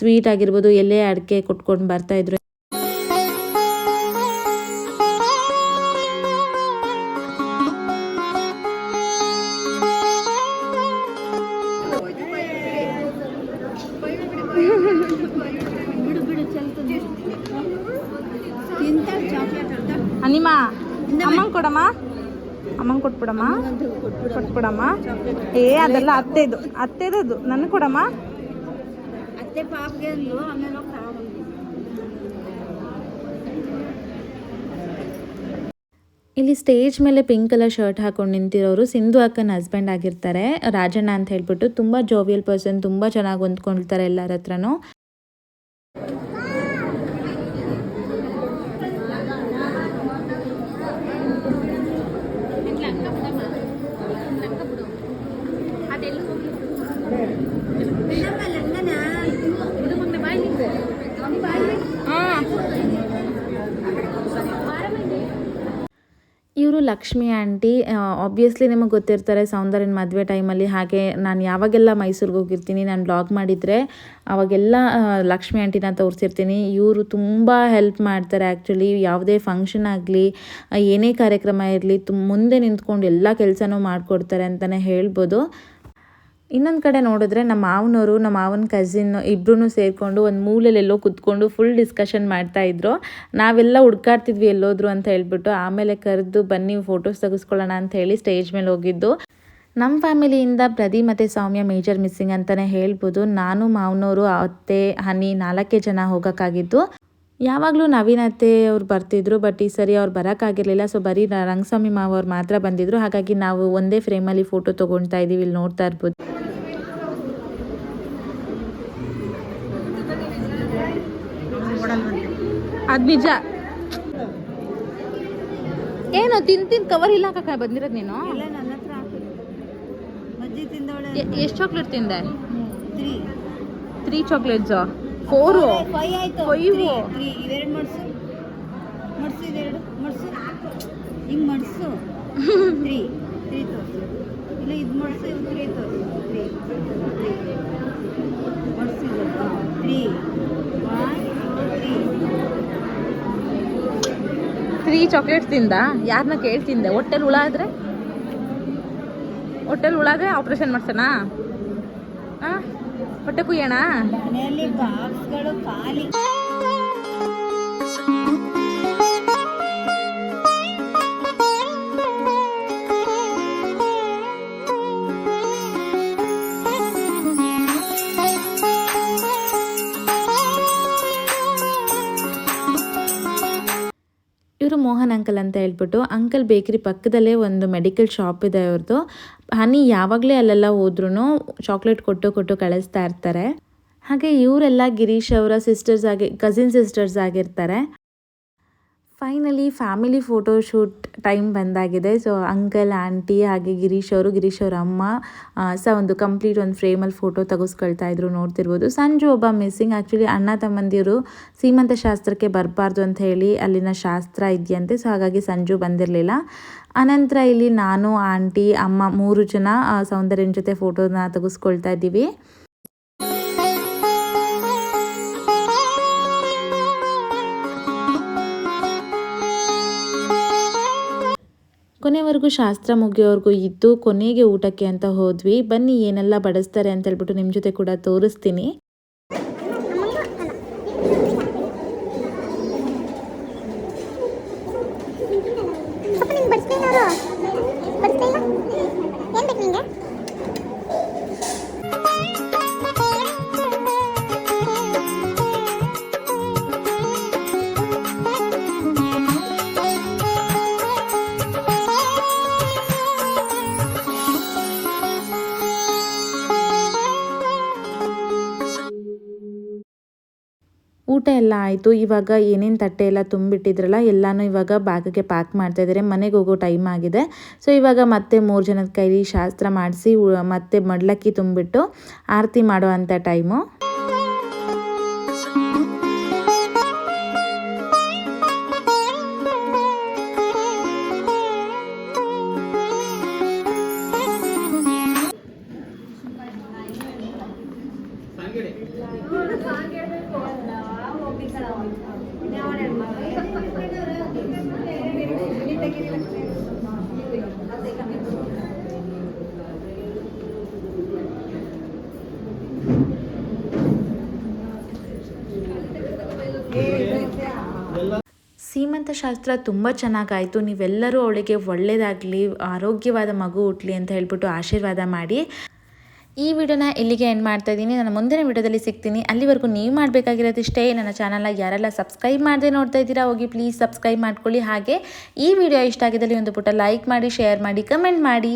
C: ಸ್ವೀಟ್ ಆಗಿರ್ಬೋದು, ಎಲೆ ಅಡಿಕೆ ಕೊಟ್ಕೊಂಡು ಬರ್ತಾ ಇದ್ರು.
A: ಅನಿಮ ಅಮ್ಮಂಗೆ ಕೊಡಮ್ಮ. ಅಮ್ಮಂಗೆ ಕೊಟ್ಬಿಡಮ್ಮ. ಕೊಟ್ಬಿಡಮ್ಮ. ಏ ಅದೆಲ್ಲ ಅತ್ತೆದು. ಅತ್ತೆದು ನನಗೆ ಕೊಡಮ್ಮ.
C: ಇಲ್ಲಿ ಸ್ಟೇಜ್ ಮೇಲೆ ಪಿಂಕ್ ಕಲರ್ ಶರ್ಟ್ ಹಾಕೊಂಡು ನಿಂತಿರೋರು ಸಿಂಧು ಅಕ್ಕನ ಹಸ್ಬೆಂಡ್ ಆಗಿರ್ತಾರೆ. ರಾಜಣ್ಣ ಅಂತ ಹೇಳ್ಬಿಟ್ಟು ತುಂಬಾ ಜೋವಿಯಲ್ ಪರ್ಸನ್ ತುಂಬಾ ಚೆನ್ನಾಗಿ ಹೊಂದ್ಕೊಳ್ತಾರೆ ಎಲ್ಲರ ಹತ್ರನೂ. ಲಕ್ಷ್ಮಿ ಆಂಟಿ ಆಬ್ವಿಯಸ್ಲಿ ನಿಮಗೆ ಗೊತ್ತಿರ್ತಾರೆ ಸೌಂದರ್ಯನ ಮದುವೆ ಟೈಮಲ್ಲಿ ಹಾಗೆ ನಾನು ಯಾವಾಗೆಲ್ಲ ಮೈಸೂರಿಗೆ ಹೋಗಿರ್ತೀನಿ, ನಾನು ಬ್ಲಾಗ್ ಮಾಡಿದರೆ ಅವಾಗೆಲ್ಲ ಲಕ್ಷ್ಮಿ ಆಂಟಿನ ತೋರಿಸಿರ್ತೀನಿ. ಇವರು ತುಂಬ ಹೆಲ್ಪ್ ಮಾಡ್ತಾರೆ ಆ್ಯಕ್ಚುಲಿ ಯಾವುದೇ ಫಂಕ್ಷನ್ ಆಗಲಿ, ಏನೇ ಕಾರ್ಯಕ್ರಮ ಇರಲಿ ತುಂಬ ಮುಂದೆ ನಿಂತ್ಕೊಂಡು ಎಲ್ಲ ಕೆಲಸನೂ ಮಾಡಿಕೊಡ್ತಾರೆ ಅಂತಲೇ ಹೇಳ್ಬೋದು. ಇನ್ನೊಂದು ಕಡೆ ನೋಡಿದ್ರೆ ನಮ್ಮ ಮಾವನವರು ನಮ್ಮ ಮಾವನ ಕಸಿನ್ ಇಬ್ಬರೂ ಸೇರಿಕೊಂಡು ಒಂದು ಮೂಲೆಯಲ್ಲೆಲ್ಲೋ ಕುತ್ಕೊಂಡು ಫುಲ್ ಡಿಸ್ಕಷನ್ ಮಾಡ್ತಾ ಇದ್ರು. ನಾವೆಲ್ಲ ಹುಡ್ಕಾಡ್ತಿದ್ವಿ ಎಲ್ಲೋದ್ರು ಅಂತ ಹೇಳ್ಬಿಟ್ಟು ಆಮೇಲೆ ಕರೆದು ಬನ್ನಿ ಫೋಟೋಸ್ ತೆಗೆಸ್ಕೊಳ್ಳೋಣ ಅಂತ ಹೇಳಿ ಸ್ಟೇಜ್ ಮೇಲೆ ಹೋಗಿದ್ದು. ನಮ್ಮ ಫ್ಯಾಮಿಲಿಯಿಂದ ಪ್ರದಿ ಮತ್ತು ಸೌಮ್ಯ ಮೇಜರ್ ಮಿಸ್ಸಿಂಗ್ ಅಂತಲೇ ಹೇಳ್ಬೋದು. ನಾನು ಮಾವನವರು ಅತ್ತೆ, ಹನಿ ನಾಲ್ಕೇ ಜನ ಹೋಗೋಕ್ಕಾಗಿದ್ದು. ಯಾವಾಗಲೂ ನವೀನತೆ ಅವ್ರು ಬರ್ತಿದ್ರು ಬಟ್ ಈ ಸರಿ ಅವ್ರು ಬರೋಕ್ಕಾಗಿರಲಿಲ್ಲ. ಸೊ ಬರೀ ರಂಗಸ್ವಾಮಿ ಮಾವ ಅವ್ರು ಮಾತ್ರ ಬಂದಿದ್ರು. ಹಾಗಾಗಿ ನಾವು ಒಂದೇ ಫ್ರೇಮಲ್ಲಿ ಫೋಟೋ ತೊಗೊಳ್ತಾ ಇದ್ದೀವಿ ಇಲ್ಲಿ ನೋಡ್ತಾ ಇರ್ಬೋದು.
A: ಅದು ನಿಜ. ಏನು ತಿನ್ ತಿನ್ ಕವರ್ ಇಲ್ಲ ಹಾಕಕ್ಕ ಬಂದಿರೋದು ನೀನು? ಎಷ್ಟು ಚಾಕ್ಲೇಟ್ ತಿಂದೆ?
B: Three
A: chocolates
B: four. ಚಾಕ್ಲೇಟ್ ಮಡ್ಸು. ಮಡ್ಸು ಇದೆರಡು ಮಡ್ಸು. ಹಿಂಗೆ ಮಡ್ಸು. ತ್ರೀ ತ್ರೀ ತೋರಿಸು. ಇಲ್ಲ ಇದು ಮಡ್ಸು ಇದು ತ್ರೀ ತೋರಿಸು. Three three. ಮಡ್ಸು ಇದು three. One three
C: three chocolates ತಿಂದ? ಯಾರನ್ನ ಕೇಳ್ತಿಂದೆ? ಹೊಟ್ಟೆಲ್ ಹುಳ ಆದ್ರೆ? ಹೊಟ್ಟೆಲ್ ಹುಳಾದ್ರೆ ಆಪ್ರೇಷನ್ ಮಾಡ್ಸೋಣ ಹಾಂ ಹೊಟ್ಟೆ ಕುಯ್ಯೋಣ?
B: ಮನೆಯಲ್ಲಿ ಬಾಕ್ಸ್ಗಳು ಖಾಲಿ.
C: ಮೋಹನ್ ಅಂಕಲ್ ಅಂತ ಹೇಳ್ಬಿಟ್ಟು ಅಂಕಲ್ ಬೇಕ್ರಿ ಪಕ್ಕದಲ್ಲೇ ಒಂದು ಮೆಡಿಕಲ್ ಶಾಪ್ ಇದೆ ಅವ್ರದ್ದು ಹನಿ ಯಾವಾಗಲೇ ಅಲ್ಲೆಲ್ಲ ಹೋದ್ರೂ ಚಾಕ್ಲೇಟ್ ಕೊಟ್ಟು ಕೊಟ್ಟು ಕಳಿಸ್ತಾ ಇರ್ತಾರೆ. ಹಾಗೆ ಇವರೆಲ್ಲ ಗಿರೀಶ್ ಅವರ ಸಿಸ್ಟರ್ಸ್ ಆಗಿ ಕಸಿನ್ ಸಿಸ್ಟರ್ಸ್ ಆಗಿರ್ತಾರೆ. ಫೈನಲಿ ಫ್ಯಾಮಿಲಿ ಫೋಟೋಶೂಟ್ ಟೈಮ್ ಬಂದಾಗಿದೆ. ಸೊ ಅಂಕಲ್ ಆಂಟಿ ಹಾಗೆ ಗಿರೀಶ್ ಅವರು, ಗಿರೀಶ್ ಅವ್ರ ಅಮ್ಮ ಸಹ ಒಂದು ಕಂಪ್ಲೀಟ್ ಒಂದು ಫ್ರೇಮಲ್ಲಿ ಫೋಟೋ ತೆಗೆಸ್ಕೊಳ್ತಾ ಇದ್ರು ನೋಡ್ತಿರ್ಬೋದು. ಸಂಜು ಒಬ್ಬ ಮಿಸ್ಸಿಂಗ್ ಆ್ಯಕ್ಚುಲಿ ಅಣ್ಣ ತಮ್ಮಂದಿರು ಸೀಮಂತ ಶಾಸ್ತ್ರಕ್ಕೆ ಬರಬಾರ್ದು ಅಂತ ಹೇಳಿ ಅಲ್ಲಿನ ಶಾಸ್ತ್ರ ಇದೆಯಂತೆ. ಸೊ ಹಾಗಾಗಿ ಸಂಜು ಬಂದಿರಲಿಲ್ಲ. ಅನಂತರ ಇಲ್ಲಿ ನಾನು ಆಂಟಿ ಅಮ್ಮ ಮೂರು ಜನ ಸೌಂದರ್ಯನ ಜೊತೆ ಫೋಟೋನ ತೆಗೆಸ್ಕೊಳ್ತಾ ಇದ್ದೀವಿ. ಕೊನೆವರೆಗೂ ಶಾಸ್ತ್ರ ಮುಗಿಯೋವರೆಗೂ ಇದ್ದು ಕೊನೆಗೆ ಊಟಕ್ಕೆ ಅಂತ ಹೋದ್ವಿ. ಬನ್ನಿ ಏನೆಲ್ಲ ಬಡಿಸ್ತಾರೆ ಅಂತ ಹೇಳ್ಬಿಟ್ಟು ನಿಮ್ಮ ಜೊತೆ ಕೂಡ ತೋರಿಸ್ತೀನಿ. ಊಟ ಎಲ್ಲ ಆಯಿತು. ಇವಾಗ ಏನೇನು ತಟ್ಟೆ ಎಲ್ಲ ತುಂಬಿಟ್ಟಿದ್ರಲ್ಲ, ಎಲ್ಲನೂ ಇವಾಗ ಬ್ಯಾಗಿಗೆ ಪ್ಯಾಕ್ ಮಾಡ್ತಾ ಇದ್ದಾರೆ ಮನೆಗೆ ಹೋಗೋ ಟೈಮ್ ಆಗಿದೆ. ಸೊ ಇವಾಗ ಮತ್ತೆ ಮೂರು ಜನದ ಕೈಲಿ ಶಾಸ್ತ್ರ ಮಾಡಿಸಿ ಮತ್ತೆ ಮಡ್ಲಕ್ಕಿ ತುಂಬಿಟ್ಟು ಆರತಿ ಮಾಡುವಂಥ ಟೈಮು ಸೀಮಂತ ಶಾಸ್ತ್ರ ತುಂಬ ಚೆನ್ನಾಗಾಯಿತು. ನೀವೆಲ್ಲರೂ ಅವಳಿಗೆ ಒಳ್ಳೆಯದಾಗಲಿ ಆರೋಗ್ಯವಾದ ಮಗು ಹುಟ್ಟಲಿ ಅಂತ ಹೇಳ್ಬಿಟ್ಟು ಆಶೀರ್ವಾದ ಮಾಡಿ. ಈ ವಿಡಿಯೋನ ಇಲ್ಲಿಗೆ ಎಂಡ್ ಮಾಡ್ತಾ ಇದ್ದೀನಿ. ನಾನು ಮುಂದಿನ ವಿಡಿಯೋದಲ್ಲಿ ಸಿಗ್ತೀನಿ. ಅಲ್ಲಿವರೆಗೂ ನೀವು ಮಾಡಬೇಕಾಗಿರೋದಿಷ್ಟೇ. ನನ್ನ ಚಾನಲ್ನ ಯಾರೆಲ್ಲ ಸಬ್ಸ್ಕ್ರೈಬ್ ಮಾಡದೆ ನೋಡ್ತಾ ಇದ್ದೀರಾ, ಹೋಗಿ ಪ್ಲೀಸ್ ಸಬ್ಸ್ಕ್ರೈಬ್ ಮಾಡ್ಕೊಳ್ಳಿ. ಹಾಗೆ ಈ ವಿಡಿಯೋ ಇಷ್ಟ ಆಗಿದ್ದಲ್ಲಿ ಒಂದು ಪುಟ ಲೈಕ್ ಮಾಡಿ ಶೇರ್ ಮಾಡಿ ಕಮೆಂಟ್ ಮಾಡಿ.